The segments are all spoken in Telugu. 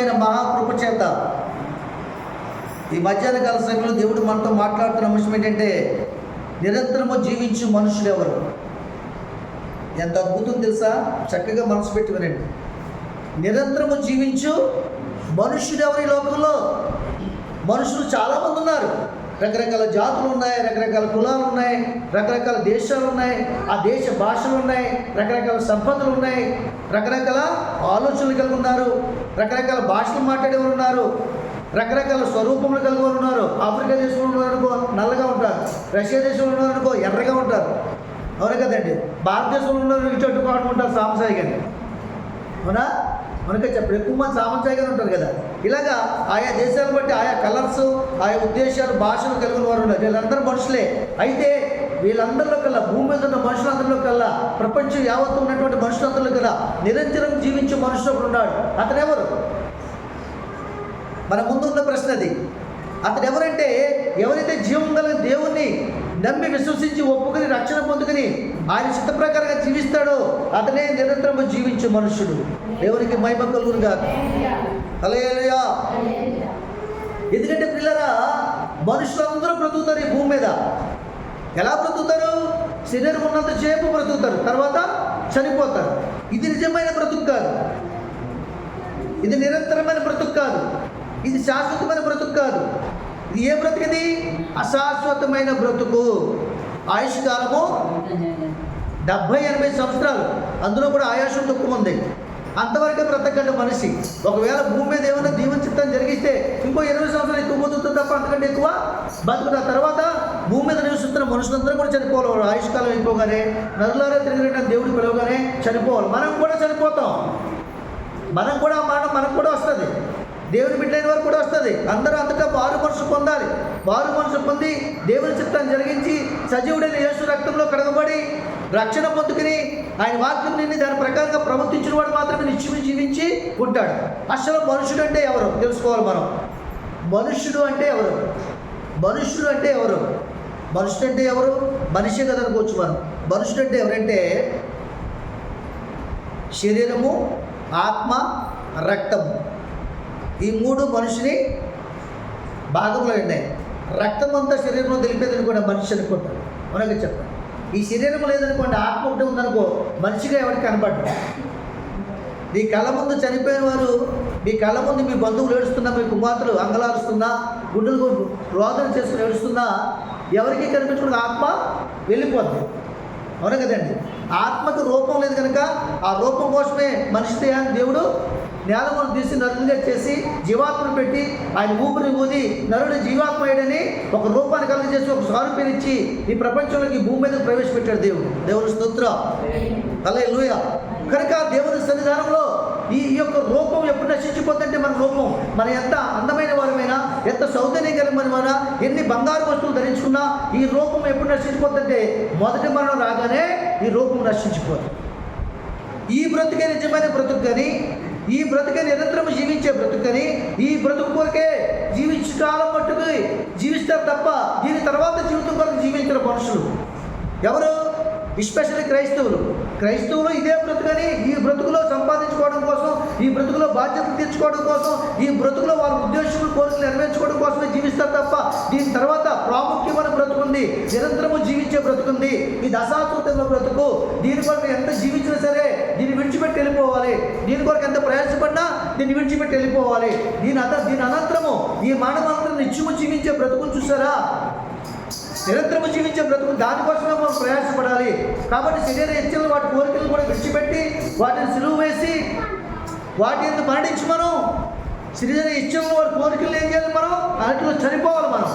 అద్భుతమైన మహాకృప చేత ఈ మధ్యాహ్న కాల సమయంలో దేవుడు మనతో మాట్లాడుతున్న అంశం ఏంటంటే నిరంతరము జీవించు మనుషులు ఎవరు? ఎంత అద్భుతం తెలుసా? చక్కగా మనసు పెట్టి వినండి. నిరంతరము జీవించు మనుషుడు ఈ లోకంలో? మనుషులు చాలామంది ఉన్నారు. రకరకాల జాతులు ఉన్నాయి రకరకాల కులాలు ఉన్నాయి రకరకాల దేశాలు ఉన్నాయి ఆ దేశ భాషలు ఉన్నాయి రకరకాల సంపదలు ఉన్నాయి రకరకాల ఆలోచనలు కలిగి ఉన్నారు రకరకాల భాషలు మాట్లాడేవారు ఉన్నారు రకరకాల స్వరూపములు కలిగి ఉన్నారు. ఆఫ్రికా దేశంలో ఉన్నారనుకో నల్లగా ఉంటారు. రష్యా దేశంలో ఉన్నారనుకో ఎర్రగా ఉంటారు. అవును కదండి? భారతదేశంలో ఉన్న ఇటు అటు పాటు ఉంటారు అవునా? మనకి చెప్పండి ఎక్కువ మంది సామంచాయిగానే ఉంటారు కదా. ఇలాగా ఆయా దేశాలను బట్టి ఆయా కలర్స్ ఆయా ఉద్దేశాలు భాషలు కలిగిన వారు ఉన్నారు. వీళ్ళందరూ మనుషులే. అయితే వీళ్ళందరిలో కల్లా భూమి మీద ఉన్న మనుషులందరిలో కల్లా ప్రపంచం యావత్తు ఉన్నటువంటి మనుషులందరిలో కల్లా నిరంతరం జీవించే మనుషులు ఒకడు ఉన్నాడు. అతను ఎవరు మన ముందున్న ప్రశ్న అది. అతను ఎవరంటే ఎవరైతే జీవం గల దేవుణ్ణి నమ్మి విశ్వసించి ఒప్పుకొని రక్షణ పొందుకుని ఆయన చిత్త ప్రకారంగా జీవిస్తాడో అతనే నిరంతరము జీవించే మనుషుడు. దేవునికి మహిమ కలుగునుగా హల్లెలూయా. ఎందుకంటే పిల్లరా మనుషులందరూ బ్రతుకుతారు ఈ భూమి మీద. ఎలా బ్రతుకుతారు? శరీరం ఉన్నంత సేపు బ్రతుకుతారు తర్వాత చనిపోతారు. ఇది నిజమైన బ్రతుకు కాదు. ఇది నిరంతరమైన బ్రతుకు కాదు. ఇది శాశ్వతమైన బ్రతుకు కాదు. ఇది ఏ బ్రతుకుది అశాశ్వతమైన బ్రతుకు. ఆయుష్ కాలము డెబ్భై ఎనభై సంవత్సరాలు. అందులో కూడా ఆయాసం తక్కువ ఉంది. అంతవరకే బ్రతకండి మనిషి. ఒకవేళ భూమి మీద ఏమైనా దీవచిత్తం జరిగిస్తే ఇంకో ఇరవై సంవత్సరాలు ఎక్కువ బతుకుతుంది తప్ప అంతకంటే ఎక్కువ బతుకున్న తర్వాత భూమి మీద నివసిస్తున్న మనుషులందరూ కూడా చనిపోవాలి. ఆయుష్కాలం అయిపోగానే నరులారా తిరిగిన దేవుడు పిలవగానే చనిపోవాలి. మనం కూడా చనిపోతాం. మనం కూడా మరణం మనకు కూడా వస్తుంది. దేవుని బిడ్డైన వారు కూడా వస్తుంది. అందరూ అంతటా వారు మనసు పొందాలి. వారు మనసు పొంది దేవుని సజీవుడైన యేసు రక్తంలో కడగబడి రక్షణ పొందుకుని ఆయన వాక్యం నిన్ను దాని ప్రకారంగా ప్రవర్తించిన వాడు మాత్రమే నిత్యము జీవించి ఉంటాడు. అసలు మనుషుడు అంటే ఎవరు? తెలుసుకోవాలి మనం. మనుష్యుడు అంటే ఎవరు? మనుష్యుడు అంటే ఎవరు? మనుషుడు అంటే ఎవరు? మనిషి కదా అనుకోవచ్చు మనం. మనుషుడు అంటే ఎవరంటే శరీరము ఆత్మ రక్తము. ఈ మూడు మనిషిని భాగంలో ఉన్నాయి. రక్తం అంతా శరీరంలో తెలిపేదనుకోండి కూడా మనిషి అనుకుంటాడు. మనకి చెప్పండి. ఈ శరీరం లేదనుకోండి ఆత్మ ఒకటి ఉందనుకో మనిషిగా ఎవరికి కనపడ్డు మీ కళ్ళ ముందు చనిపోయిన వారు మీ కళ్ళ ముందు మీ బంధువులు ఏడుస్తున్నా మీ కుమార్తెలు అంగలారుస్తున్నా గుడ్డలు రోదన చేసుకుని ఏడుస్తున్నా ఎవరికి కనిపించుకున్న ఆత్మ వెళ్ళిపోద్ది. అవును కదండి ఆత్మకు రూపం లేదు కనుక ఆ రూపం కోసమే మనిషి దేవుడు నేలమును తీసి నరునిగా చేసి జీవాత్మను పెట్టి ఆయన ఊపిరి ఊది నరుడు జీవాత్మయుడని ఒక రూపాన్ని కలిగజేసి ఒక సారూప్యం ఈ ప్రపంచంలోకి ఈ భూమి మీద ప్రవేశపెట్టాడు దేవుడు. దేవుని స్తోత్ర. అలా లూయ కనుక దేవుని సన్నిధానంలో ఈ యొక్క రూపం ఎప్పుడు నశించిపోతుంటే మన రూపం. మన ఎంత అందమైన వారమైనా ఎంత సౌందర్యం కలిగిన ఎన్ని బంగారు వస్తువులు ధరించుకున్నా ఈ రూపం ఎప్పుడు నశించిపోతుంటే మొదటి మరణం రాగానే ఈ రూపం నశించిపోతుంది. ఈ బ్రతుకే నిజమైన బ్రతుకు కానీ ఈ బ్రతుకే నిరంతరం జీవించే బ్రతుకని ఈ బ్రతుకు కొరకే జీవించే కాలం మట్టుకు జీవిస్తారు తప్ప దీని తర్వాత జీవితం కొరకు జీవించిన మనుషులు ఎవరు? ఎస్పెషల్లీ క్రైస్తవులు. క్రైస్తవులు ఇదే బ్రతుకని ఈ బ్రతుకులో సంపాదించుకోవడం కోసం ఈ బ్రతుకులో బాధ్యతలు తీర్చుకోవడం కోసం ఈ బ్రతుకులో వాళ్ళ ఉద్దేశం కోరికలు నెరవేర్చుకోవడం కోసమే జీవిస్తారు తప్ప దీని తర్వాత ప్రాముఖ్యమైన బ్రతుకుంది. నిరంతరము జీవించే బ్రతుకుంది. ఇది అశాశ్వతమైన బ్రతుకు. దీని కొరకు ఎంత జీవించినా సరే విడిచిపెట్టి వెళ్ళిపోవాలి. దీని కొరకు ఎంత ప్రయాసపడినా దీన్ని విడిచిపెట్టి వెళ్ళిపోవాలి. దీని అంత దీని అనంతరము ఈ మానవాంతరం నిత్యము జీవించే బ్రతుకుని చూసారా? నిరంతరము జీవించే బ్రతుకు దానికోసమే మనం ప్రయాసపడాలి. కాబట్టి శరీర ఇచ్చలు వాటి కోరికలు కూడా విడిచిపెట్టి వాటిని సులువు వేసి వాటి ఎందుకు మరణించి మనం శరీర ఇచ్చలు వాటి కోరికలు ఏం చేయాలి మనం? వాటిలో చనిపోవాలి మనం.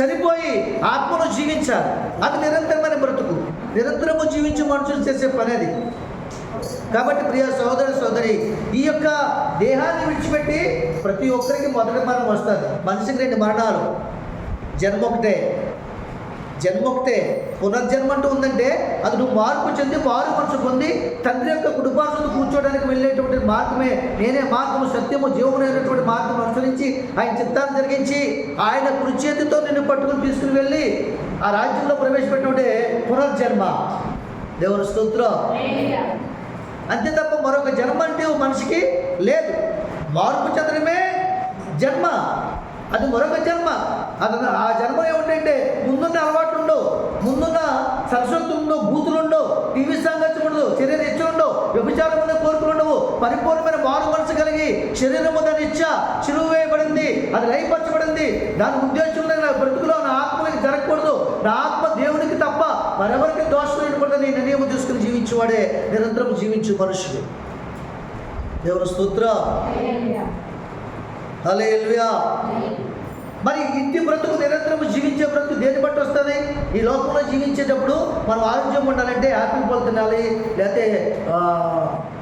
చనిపోయి ఆత్మను జీవించాలి. అది నిరంతరమైన బ్రతుకు. నిరంతరము జీవించి మనుషులు చేసే పని అది. కాబట్టి ప్రియ సోదర సోదరి ఈ యొక్క దేహాన్ని విడిచిపెట్టి ప్రతి ఒక్కరికి మొదటి మరణం వస్తుంది. మనిషికి రెండు మరణాలు. జన్మ ఒకటే. జన్మ ఒకటే. పునర్జన్మ అంటూ ఉందంటే అది నువ్వు మార్పు చెంది మారు మనసు పొంది తండ్రి యొక్క కుటుంబాలను కూర్చోడానికి వెళ్ళేటువంటి మార్గమే నేనే మార్గము సత్యము జీవమైనటువంటి మార్గం అనుసరించి ఆయన చిత్తాన్ని జరిగించి ఆయన కుడి చేతితో నిన్ను పట్టుకుని తీసుకుని వెళ్ళి ఆ రాజ్యంలో ప్రవేశపెట్టినప్పుడే పునర్జన్మ దేవుని స్తోత్రం. అంతే తప్ప మరొక జన్మ అంటే మనిషికి లేదు. మార్పు చెందడమే జన్మ. అది మరొక జన్మ. అతను ఆ జన్మ ఏమిటంటే ముందున్న అలవాటు ఉండవు ముందున్న సరస్వతి ఉండవు బూతులు ఉండవు టీవీ సాంగత్యం ఉండదు చర్య తెచ్చి ఉండవు వ్యభిచారం మీద కోరికలు ఉండవు పరిపూర్ణమైన మారు మనసు కలిగి శరీరము దాని ఇచ్చ చిరువు వేయబడింది. అది లయపరచబడింది. దాని ఉద్దేశం నా బ్రతుకులో నా ఆత్మకి జరగకూడదు. నా ఆత్మ దేవునికి తప్ప మరెవరికి దోషం లేకుండా నేను నిర్ణయం తీసుకుని జీవించేవాడే నిరంతరం జీవించు మనుషుడు. దేవుని స్తోత్ర. హల్లెలూయా. మరి ఇంటి బ్రతుకు నిరంతరం జీవించే బ్రతుకు దేని బట్టి వస్తుంది? ఈ లోకంలో జీవించేటప్పుడు మనం ఆరోగ్యం ఉండాలంటే యాపిల్ పళ్ళు తినాలి లేకపోతే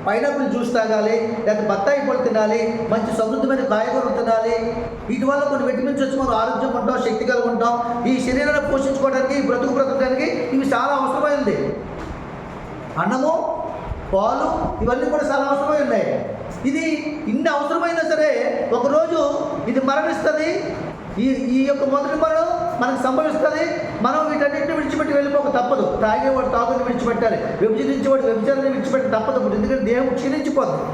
పైనాపిల్ జ్యూస్ తాగాలి లేకపోతే బత్తాయి పళ్ళు తినాలి మంచి సమృద్ధమైన కాయగూరలు తినాలి. వీటి వల్ల కొన్ని విటమిన్స్ వచ్చి మనం ఆరోగ్యం ఉంటాం శక్తి కలిగి ఉంటాం. ఈ శరీరాన్ని పోషించుకోవడానికి బ్రతుకు బ్రతకడానికి ఇవి చాలా అవసరమైంది అన్నము పాలు ఇవన్నీ కూడా చాలా అవసరమై ఉన్నాయి. ఇది ఇన్ని అవసరమైనా సరే ఒకరోజు ఇది మరణిస్తుంది ఈ ఈ యొక్క మొదటి మరణం మనకు సంభవిస్తుంది. మనం వీటన్నిటిని విడిచిపెట్టి వెళ్ళిపోక తప్పదు. తాగేవాడు తాగుని విడిచిపెట్టాలి. విభజించేవాడు విభజనని విడిచిపెట్టి తప్పదు. ఎందుకంటే దేహం క్షీణించిపోతుంది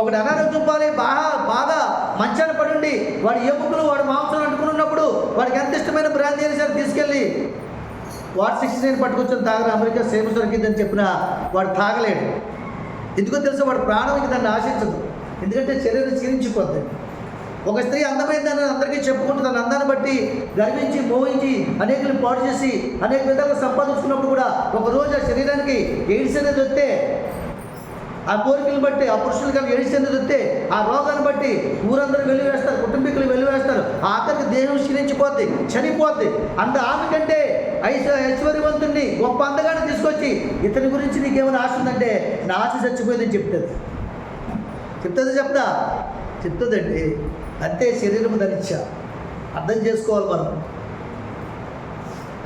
ఒకటి అనారోగ్యం పాలై బాగా బాగా మంచాన పడుండి వాడి ఎముకలు వాడి మాంసం అంటుకున్నప్పుడు వాడికి ఎంత ఇష్టమైన బ్రాంతి అయినా సరే తీసుకెళ్ళి వాడు సిక్స్టీ నైన్ పట్టుకొచ్చిన తాగరు అమెరికా సేమ దొరికిందని చెప్పిన వాడు తాగలేడు. ఎందుకో తెలుసు వాడు ప్రాణం ఇంక దాన్ని ఆశించదు. ఎందుకంటే శరీరం క్షీణించిపోద్ది. ఒక స్త్రీ అందమైందని అందరికీ చెప్పుకుంటూ తన అందాన్ని బట్టి గర్వించి మోహించి అనేకులు పాడు చేసి అనేక విధాలుగా సంపాదించుకున్నప్పుడు కూడా ఒక రోజు ఆ శరీరానికి ఎయిడ్స్ అనేది వస్తే ఆ కోరికలు బట్టి ఆ పురుషులు కలిగి ఎయిడ్స్ అనేది వస్తే ఆ రోగాన్ని బట్టి ఊరందరూ వెలివేస్తారు కుటుంబీకులు వెలివేస్తారు ఆఖరికి దేహం క్షీణించిపోద్ది చనిపోద్ది. అంత ఆమె కంటే ఐశ్వ ఐశ్వర్యవంతుణ్ణి గొప్ప అందగానే తీసుకొచ్చి ఇతని గురించి నీకేమైనా ఆశ ఉందంటే నా ఆశ చచ్చిపోయిందని చెప్తుంది. చెప్తుంది చెప్తా? చెప్తుందండి. అంతే శరీరం ధరించా అర్థం చేసుకోవాలి మనం.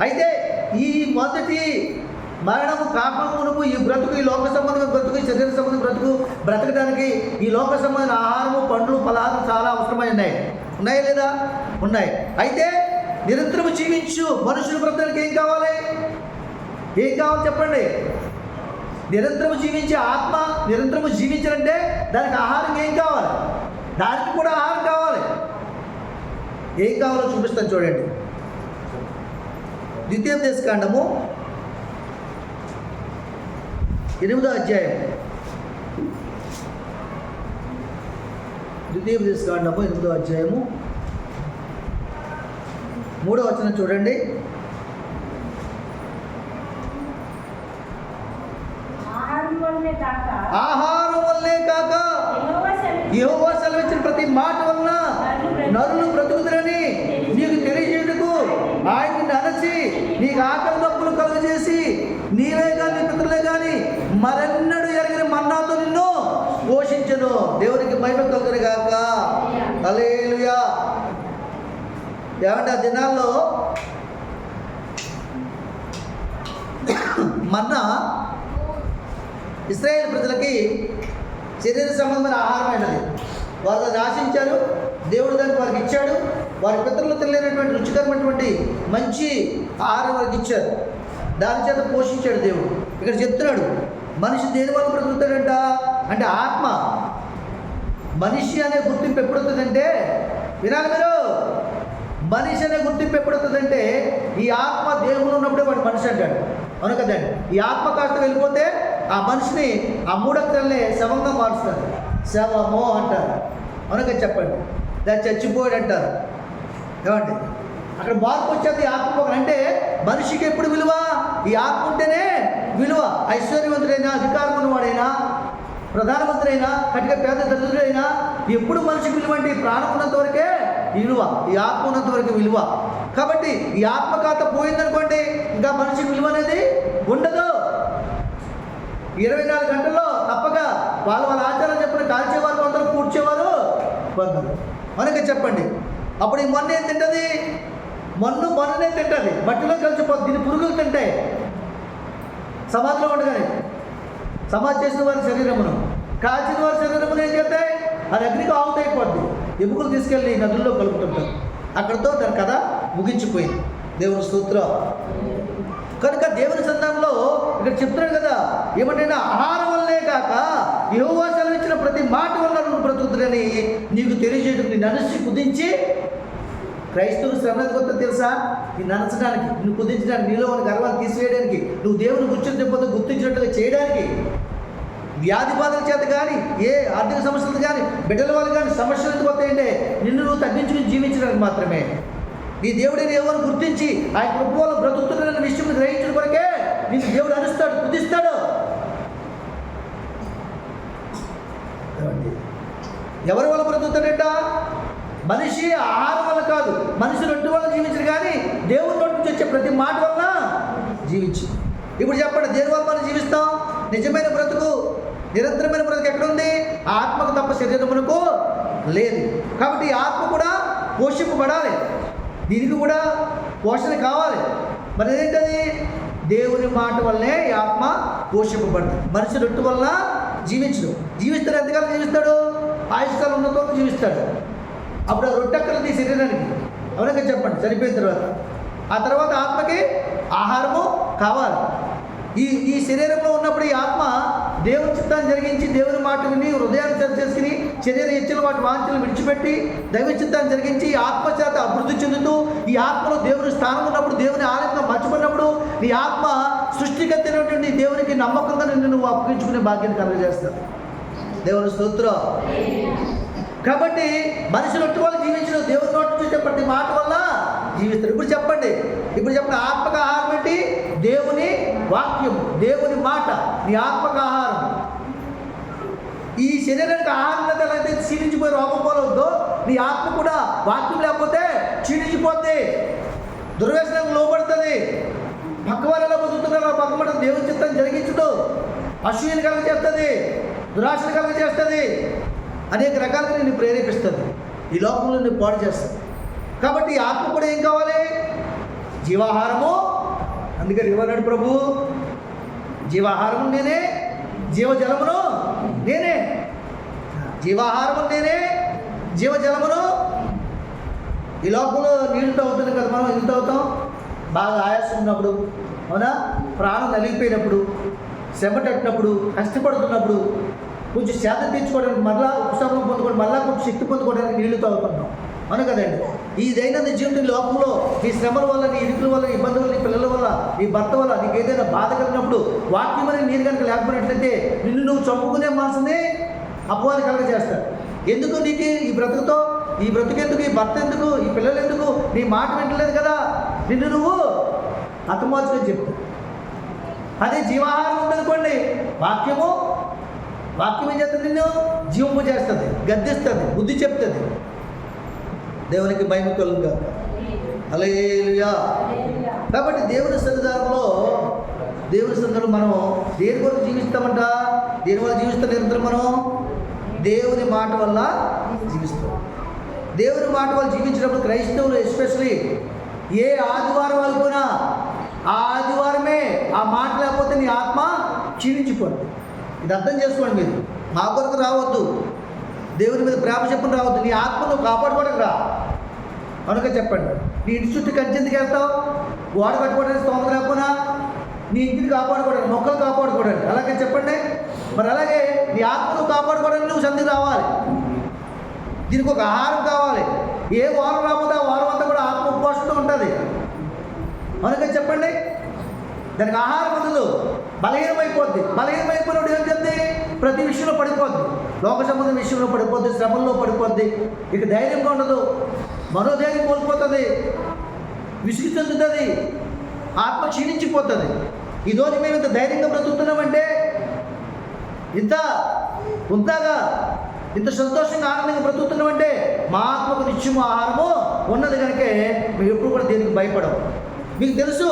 అయితే ఈ మొదటి మరణము కాకమునుపు ఈ బ్రతుకు ఈ లోక సంబంధమైన బ్రతుకు ఈ శరీర సంబంధం బ్రతుకు బ్రతకడానికి ఈ లోక సంబంధమైన ఆహారము పండ్లు ఫలాలు చాలా అవసరమై ఉన్నాయి. ఉన్నాయా లేదా? ఉన్నాయి. అయితే నిరంతరము జీవించు మనుషుల బ్రతకడానికి ఏం కావాలి? ఏం కావాలి చెప్పండి? నిరంతరము జీవించే ఆత్మ నిరంతరము జీవించాలంటే దానికి ఆహారం ఏం కావాలి? దానికి కూడా ఆహారం ఏం కావాలో చూపిస్తాను చూడండి. ద్వితీయ దేశకాండము ఎనిమిదో అధ్యాయం. ద్వితీయ దేశకాండము ఎనిమిదో అధ్యాయము. మూడో వచనం చూడండి. ఆహారం వల్లే కాక యెహోవా సెలవిచ్చిన ప్రతి మాట నరులు బ్రతుకుతురని నీకు తెలియజేయుటకు ఆయన్ని అలచి నీకు ఆకలి నొప్పులు కలుగజేసి నీవే కానీ పితరులే కానీ మరెన్నడూ ఎరగని మన్నాతో నిన్ను పోషించను. దేవునికి మహిమ కలుగును గాక. అలేలుయా ఏమంటే ఆ దినాల్లో మన్నా ఇస్రాయేల్ ప్రజలకి శరీర సంబంధమైన ఆహారమైనది. వారు దాన్ని ఆశించారు. దేవుడు దానికి వారికి ఇచ్చాడు. వారి పితరులు తెలియనటువంటి రుచికరమైనటువంటి మంచి ఆహారం వారికి ఇచ్చారు. దాని చేత పోషించాడు దేవుడు. ఇక్కడ చెప్తున్నాడు మనిషి దేని వల్ల బ్రతుకుతాడంట? అంటే ఆత్మ. మనిషి అనే గుర్తింపు ఎప్పుడవుతుందంటే వినాలి మీరు? మనిషి అనే గుర్తింపు ఎప్పుడవుతుందంటే ఈ ఆత్మ దేవుడు ఉన్నప్పుడే వాడు మనిషి అంటాడు. అవును కదండి ఈ ఆత్మ కాస్త వెళ్ళిపోతే ఆ మనిషిని ఆ మూడక్కలనే శవంగా మారుస్తారు శవమో అంటారు. అనగా చెప్పండి? లేదా చచ్చిపోయాడు అంటారు ఏమండి? అక్కడ మార్పు వచ్చేది ఆత్మ అంటే మనిషికి ఎప్పుడు విలువ? ఈ ఆత్మ ఉంటేనే విలువ. ఐశ్వర్యవంతుడైనా అధికారం ఉన్నవాడైనా ప్రధానమంత్రి అయినా కటిక పేద దరిద్రుడైనా ఎప్పుడు మనిషికి విలువ అంటే ఈ ప్రాణం ఉన్నంత వరకే ఈ విలువ. ఈ ఆత్మ ఉన్నంత వరకు విలువ. కాబట్టి ఈ ఆత్మకాత పోయిందనుకోండి ఇంకా మనిషికి విలువ అనేది ఉండదు. ఇరవై నాలుగు గంటల్లో తప్పక వాళ్ళ వాళ్ళ ఆచారం చెప్పిన కాల్చేవారు కొందరు కూర్చేవారు. కొందరు మనకి చెప్పండి. అప్పుడు ఈ మొన్న ఏం తింటుంది? మన్ను మొన్ననే తింటుంది. మట్టిలో కలిసిపోతుంది దీన్ని పురుగులు తింటాయి సమాధిలో ఉండగానే సమాధి చేసిన వారి శరీరమును కాల్చిన వారి శరీరమును ఏం చేస్తాయి అది అగ్నికి ఆవుతైపోద్ది ఎముకలు తీసుకెళ్ళి నదుల్లో కలుపుతుంటారు. అక్కడితో దాని కథ ముగించిపోయింది. దేవుని స్తోత్రం. కనుక దేవుని సందర్భంలో ఇక్కడ చెప్తున్నాడు కదా ఏమంటే ఆహారం వల్లే కాక యెహోవా సెలవిచ్చిన ప్రతి మాట వల్ల నువ్వు నీకు తెలియజేయడం నీ నడిచి కుదించి క్రైస్తవులు శ్రమ కొత్త తెలుసా? నిన్ను ననచడానికి నిన్ను కుదించడానికి నీలో ఉన్న గర్వాన్ని తీసివేయడానికి నువ్వు దేవుని గుర్తించకపోతే గుర్తించినట్టుగా చేయడానికి వ్యాధి బాధల చేత కానీ ఏ ఆర్థిక సమస్యలు కానీ బిడ్డల వాళ్ళు కానీ సమస్యలు ఎందుకు వస్తాయంటే నిన్ను నువ్వు తగ్గించుకుని జీవించడానికి మాత్రమే. నీ దేవుడిని ఎవరు గుర్తించి ఆయన కృప వల్ల బ్రతుకుతున్న విషయం గ్రహించిన కొరకే నీకు దేవుడు అనుస్తాడు కుదిస్తాడు ఏమండి? ఎవరి వల్ల బ్రతుకుతాడట మనిషి ఆహారం వల్ల కాదు. మనిషి రొట్టె వల్ల జీవించడు కానీ దేవుని నోటి నుంచి వచ్చే ప్రతి మాట వల్ల జీవించు. ఇప్పుడు చెప్పండి దేని వల్ల మనం జీవిస్తాం? నిజమైన బ్రతుకు నిరంతరమైన బ్రతుకు ఎక్కడుంది? ఆత్మకు తప్ప శరీరమునకు లేదు. కాబట్టి ఈ ఆత్మ కూడా పోషింపబడాలి. దీనికి కూడా పోషణ కావాలి. మరి ఏంటది? దేవుని మాట వల్లనే ఆత్మ పోషింపబడుతుంది. మనిషి రొట్టు వల్ల జీవించడు. జీవిస్తాడు ఎంతకాలం జీవిస్తాడు? ఆయుష్కాలం ఉన్న వరకు జీవిస్తాడు. అప్పుడు ఆ రొట్టెక్కలు తీ శరీరానికి అవునగా చెప్పండి చనిపోయిన తర్వాత. ఆ తర్వాత ఆత్మకి ఆహారము కావాలి. ఈ ఈ శరీరంలో ఉన్నప్పుడు ఈ ఆత్మ దేవుని చిత్తాన్ని జరిగించి దేవుని మాట విని హృదయాన్ని సరి చేసుకుని శరీర ఇచ్చిన వాటి వాంఛలు విడిచిపెట్టి దైవ చిత్తాన్ని జరిగించి ఆత్మ చేత అభివృద్ధి చెందుతూ ఈ ఆత్మలో దేవుని స్థానం ఉన్నప్పుడు దేవుని ఆలయంగా మర్చిపోయినప్పుడు నీ ఆత్మ సృష్టిగతైనటువంటి దేవునికి నమ్మకంగా నిన్ను నువ్వు అప్పగించుకునే భాగ్యాన్ని కలుగజేస్తాను దేవుని స్తోత్రం. కాబట్టి మనిషి నొట్టు వల్ల జీవించడం దేవుని నోటి చూసే ప్రతి మాట వల్ల జీవిస్తారు. ఇప్పుడు చెప్పండి. ఇప్పుడు చెప్పండి ఆత్మక ఆహారం ఏంటి? దేవుని వాక్యం దేవుని మాట నీ ఆత్మక ఆహారం. ఈ శరీరానికి ఆహారం అయితే క్షీణించిపోయి రోగం పోలవుద్దో నీ ఆత్మ కూడా వాక్యం లేకపోతే క్షీణించిపోద్ది. దుర్వ్యసనం లోపడుతుంది పక్కవారు ఎలా బతుకుతున్నారో పక్కబడి దేవుని చిత్తం జరిగించదు అసూయను కలుగ చేస్తుంది. దురాశలు కలుగ చేస్తుంది అనేక రకాలుగా నేను ప్రేరేపిస్తుంది. ఈ లోకంలో నిన్ను పాడు చేస్తుంది. కాబట్టి ఆత్మ కూడా ఏం కావాలి? జీవాహారము. అందుకని ఇవ్వన్నాడు ప్రభు జీవాహారము నేనే జీవజలమును నేనే. జీవాహారము నేనే జీవజలమును. ఈ లోకంలో నీళ్ళు అవుతుంది కదా మనం ఎంత అవుతాం బాగా ఆయాసం ఉన్నప్పుడు అవునా? ప్రాణం నలిగిపోయినప్పుడు శ్రమటట్టినప్పుడు కష్టపడుతున్నప్పుడు కొంచెం శాతం తీర్చుకోవడానికి మళ్ళా ఉపశమనం పొందుకోవడం మళ్ళా కొంచెం శక్తి పొందుకోవడానికి నీళ్ళు తాగుతున్నాం. అవును కదండి? ఈ దైనందిన జీవితం ఈ లోకంలో నీ శ్రమల వల్ల నీ ఇరుకుల వల్ల నీ ఇబ్బందుల నీ పిల్లల వల్ల నీ భర్త వల్ల నీకు ఏదైనా బాధ కలిగినప్పుడు వాక్యం అనేది నీరు కనుక లేకపోయినట్లయితే నిన్ను నువ్వు చంపుకునే మనసుని అపవాది కలగజేస్తాడు. ఎందుకు నీకు ఈ బ్రతుకుతో ఈ బ్రతుకెందుకు ఈ భర్త ఎందుకు ఈ పిల్లలు ఎందుకు నీ మాట వింటలేదు కదా? నిన్ను నువ్వు హతమార్చుకొని చెప్తావు. అదే జీవాహారం ఉందనుకోండి వాక్యము వాక్యం ఏం చేస్తుంది నిన్ను? జీవము చేస్తుంది గద్దిస్తుంది బుద్ధి చెప్తుంది. దేవునికి భయం కలుగుగా అలేలుయా కాబట్టి దేవుని సన్నిధానంలో దేవుని సన్నిధిలో మనం దేని కొరకు జీవిస్తామంట? దేని వల్ల జీవిస్తాం నిరంతరం మనం? దేవుని మాట వల్ల జీవిస్తాం. దేవుని మాట వల్ల జీవించినప్పుడు క్రైస్తవులు ఎస్పెషలీ ఏ ఆదివారం అనుకున్నా ఆ ఆదివారమే ఆ మాట లేకపోతే నీ ఆత్మ క్షీణించిపోతుంది ఇది అర్థం చేసుకోండి మీరు. మా కొరకు రావద్దు. దేవుని మీద ప్రేమ చెప్పుని రావద్దు. నీ ఆత్మను కాపాడుకోవడానికి రా. కనుక చెప్పండి. నీ ఇంటి చుట్టూ కంచెందుకు వెళ్తావు గోడ కట్టుకోవడానికి స్తోమత లేకపోయినా నీ ఇంటిని కాపాడుకోవడానికి మొక్కలు కాపాడుకోవడానికి. అలాగే చెప్పండి. మరి అలాగే నీ ఆత్మను కాపాడుకోవడానికి నువ్వు సంధి రావాలి. దీనికి ఒక ఆహారం కావాలి. ఏ వారం రాకపోతే ఆ వారం అంతా కూడా ఆత్మ ఉపవాసంతో ఉంటుంది. అందుకని చెప్పండి. దానికి ఆహారం ఉండదు బలహీనమైపోద్ది. బలహీనమైపోయినప్పుడు ఏం చెప్తుంది ప్రతి విషయంలో పడిపోద్ది. లోక సంబంధం విషయంలో పడిపోద్ది శ్రమంలో పడిపోద్ది. ఇక ధైర్యంగా ఉండదు. మనోధైర్యం కోల్పోతుంది. విసుగు చెందుతుంది. ఆత్మ క్షీణించిపోతుంది. ఈరోజు మేము ఇంత ధైర్యంగా బ్రతుకుతున్నామంటే ఇంత ఉందాగా ఇంత సంతోషంగా ఆనందంగా బ్రతుకుతున్నామంటే మా ఆత్మకు నిత్యము ఆహారము ఉన్నది కనుకే మేము ఎప్పుడు కూడా దేనికి భయపడము. మీకు తెలుసు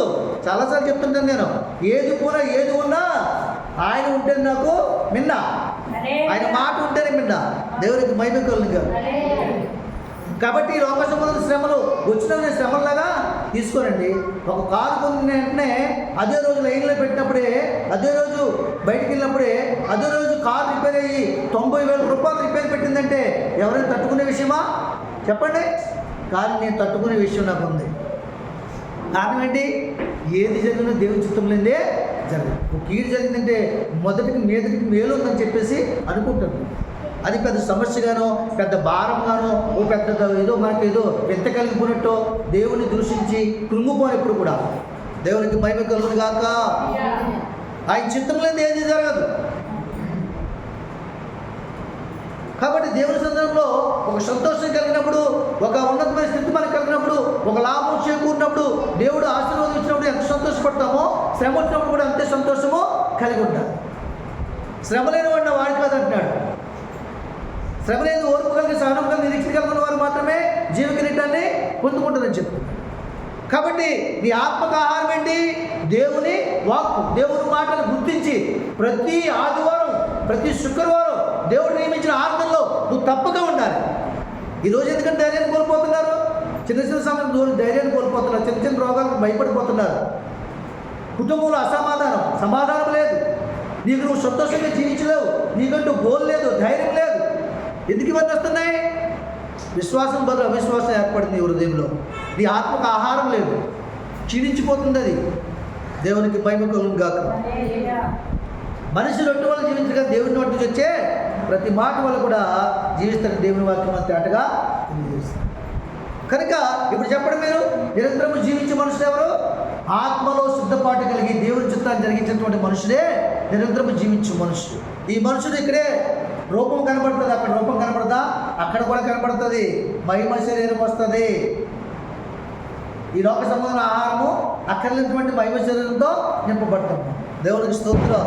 చాలాసార్లు చెప్తుంటాను నేను ఏది కూర ఏది ఉన్నా ఆయన ఉంటే నాకు మిన్న. ఆయన మాట ఉంటేనే మిన్న. దేవునికి మైమికలు కాదు కాబట్టి లోక సంబంధ శ్రమలు వచ్చిన శ్రమలాగా తీసుకోనండి. ఒక కారు పొందిన వెంటనే అదే రోజు లైన్లో పెట్టినప్పుడే అదే రోజు బయటికి వెళ్ళినప్పుడే అదే రోజు కారు రిపేర్ అయ్యి తొంభై వేల రూపాయలు రిపేర్ పెట్టిందంటే ఎవరైనా తట్టుకునే విషయమా? చెప్పండి. కానీ నేను తట్టుకునే విషయం నాకు ఉంది. కారణం ఏంటి? ఏది జరిగినా దేవుని చిత్తం లేదే జరగదు. ఒక కీడు జరిగిందంటే మొదటికి మీదటికి మేలు ఉందని చెప్పేసి అనుకుంటారు. అది పెద్ద సమస్యగానో పెద్ద భారంగానో ఓ పెద్ద ఏదో మనకి ఏదో ఎంత కలిగిపోయినట్టో దేవుని దూషించి కృంగిపోని ఎప్పుడు కూడా దేవునికి మహిమ కలుగును గాక. ఆయన చిత్తం లేని ఏది జరగదు. కాబట్టి దేవుని సందర్భంలో ఒక సంతోషం కలిగినప్పుడు ఒక ఉన్నతమైన స్థితి మనకు కలిగినప్పుడు ఒక లాభం చేకూరినప్పుడు దేవుడు ఆశీర్వదించినప్పుడు ఎంత సంతోషపడతామో శ్రమ వచ్చినప్పుడు కూడా అంతే సంతోషము కలిగి ఉంటాం. శ్రమ లేని వాడిన వాడి కాదు అంటున్నాడు. శ్రమ లేని ఓర్పు కలిగి సహనం కలిగి నిరీక్షణ కలిగిన వారు మాత్రమే జీవ కిరీటాన్ని పొందుకుంటారని చెప్తున్నారు కాబట్టి నీ ఆత్మక ఆహారం ఏంటి? దేవుని వాక్కు దేవుని మాటలు గుర్తించి ప్రతి ఆదివారం ప్రతి శుక్రవారం దేవుడు నియమించిన ఆనందంలో నువ్వు తప్పక ఉండాలి. ఈరోజు ఎందుకంటే ధైర్యాన్ని కోల్పోతున్నారు? చిన్న చిన్న సమయం దూరం ధైర్యాన్ని కోల్పోతున్నారు. చిన్న చిన్న రోగాలకు భయపడిపోతున్నారు. కుటుంబంలో అసమాధానం సమాధానం లేదు. నీకు నువ్వు సంతోషంగా జీవించలేవు. నీకంటూ గోల్ లేదు ధైర్యం లేదు. ఎందుకు ఇవన్నీ వస్తున్నాయి? విశ్వాసం బదులు అవిశ్వాసం ఏర్పడింది హృదయంలో. నీ ఆత్మకు ఆహారం లేదు. క్షీణించిపోతుంది అది. దేవునికి మహిమ కలుగు హల్లెలూయా. మనిషి రొట్టె వల్ల జీవించగా దేవుని నోటి నుంచి వచ్చే ప్రతి మాట వల్ల కూడా జీవిస్తాడు దేవుని వాక్యం అంత అటగా కనుక ఇప్పుడు చెప్పండి మీరు నిరంతరము జీవించే మనుషులు ఎవరు? ఆత్మలో సిద్ధపాటు కలిగి దేవుని చిత్తాన్ని జరిగించినటువంటి మనుషులే నిరంతరము జీవించే మనుషులు. ఈ మనుషులు ఇక్కడే రూపం కనబడుతుంది అక్కడ రూపం కనబడదా అక్కడ కూడా కనబడుతుంది. మహిమ శరీరం వస్తుంది. ఈ లోక సంబంధమైన ఆహారము అక్కర్లేనటువంటి మహిమ శరీరంతో నింపబడతాము. దేవునికి స్తోత్రం.